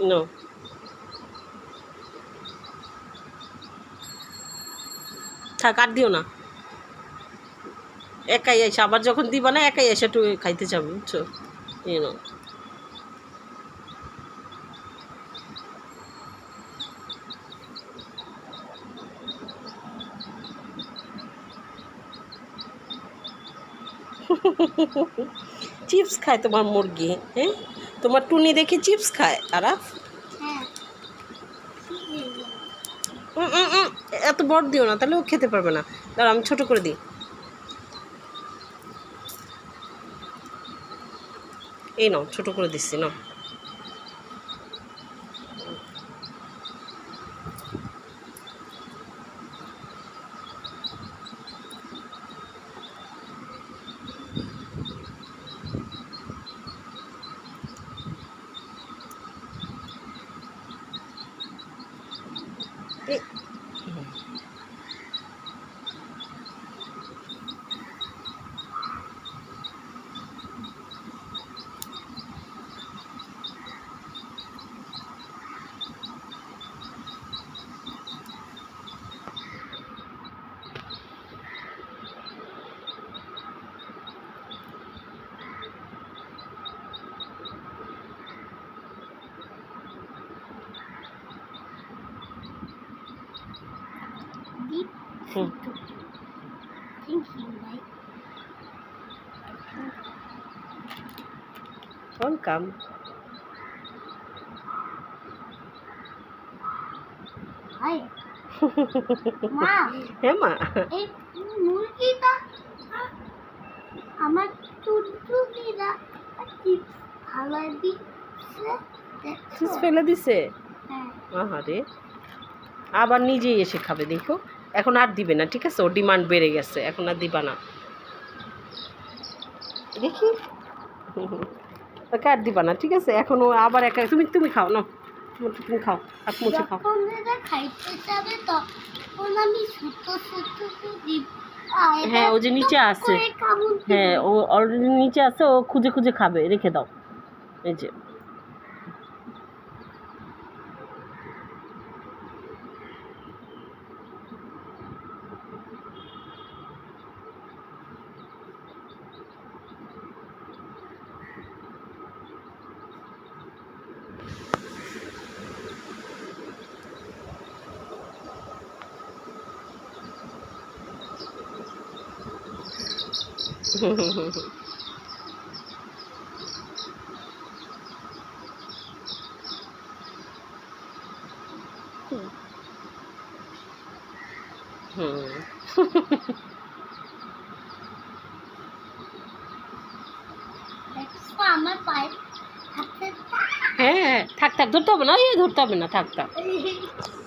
No থাক, আর দিও না। একাই এসে, আবার যখন দিবা না, একাই এসে একটু খাইতে যাবে, বুঝছ? এই নাও চিপস খায় তোমার মুরগি হ্যাঁ? তোমার টুনি দেখি চিপস খায় তারা? হ্যাঁ। এত বড় দিও না তাহলে ও খেতে পারবে না। দাঁড়া আমি ছোট করে দিই। এই নাও ছোট করে দিচ্ছি নাও। এই- মা হ্যাঁ মা এই মুরগিটা আমার টুনটুনিরা চিপস ফেলে দিছে হ্যাঁ আহারে আবার নিজেই এসে খাবে দেখো এখন আর দিবে না ঠিক আছে? ওর ডিমান্ড বেড়ে গেছে এখন আর দিবা না। দেখি। ওকে আর দিবা না ঠিক আছে? এখন ও আবার একা তুমি তুমি খাও না তুমি খাও মুছে খাও। হ্যাঁ, ও যে নিচে আছে। হ্যাঁ ও অলরেডি নিচে আছে ও খুঁজে খুঁজে খাবে। রেখে দাও। এই যে। হ্যাঁ থাক থাক ধরতে হবে না ধরতে হবে না থাক থাক।